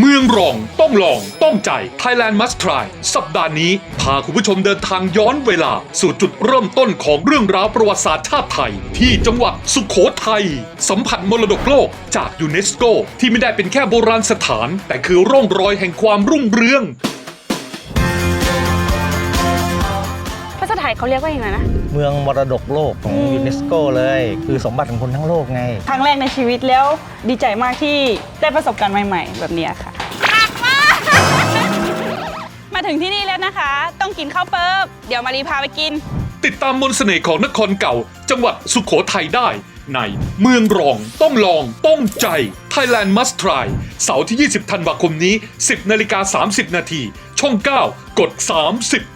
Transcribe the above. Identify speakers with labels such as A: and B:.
A: เมืองรองต้องลองต้องใจ Thailand Must Try สัปดาห์นี้ พาคุณผู้ชมเดินทางย้อนเวลา สู่จุดเริ่มต้นของเรื่องราวประวัติศาสตร์ชาติไทย ที่จังหวัดสุโขทัย สัมผัสมรดกโลกจากยูเนสโก ที่ไม่ได้เป็นแค่โบราณสถาน แต่คือร่องรอยแห่งความรุ่งเรือง
B: ยเขาเรียกว่าอย่างไรนะ
C: เมืองมรดกโลกของยูเนสโกเลย คือสมบัติของคนทั้งโลกไง
D: ครั้งแรกในชีวิตแล้วดีใจมากที่ได้ประสบการณ์ใหม่ ๆ แบบเนี้ยค่ะ มาถึงที่นี่แล้วนะคะ ต้องกินข้าวเปิ๊บเดี๋ยวมารีพาไปกิน
A: ติดตามมนต์เสน่ห์ของนครเก่า จังหวัดสุขโขทัยได้ ในเมืองรองต้องลอง ต้องใจ Thailand Must Try เสาร์ที่ 20 ธันวาคมนี้ 10 นาฬิกา 30 นาที ช่อง 9 กด 30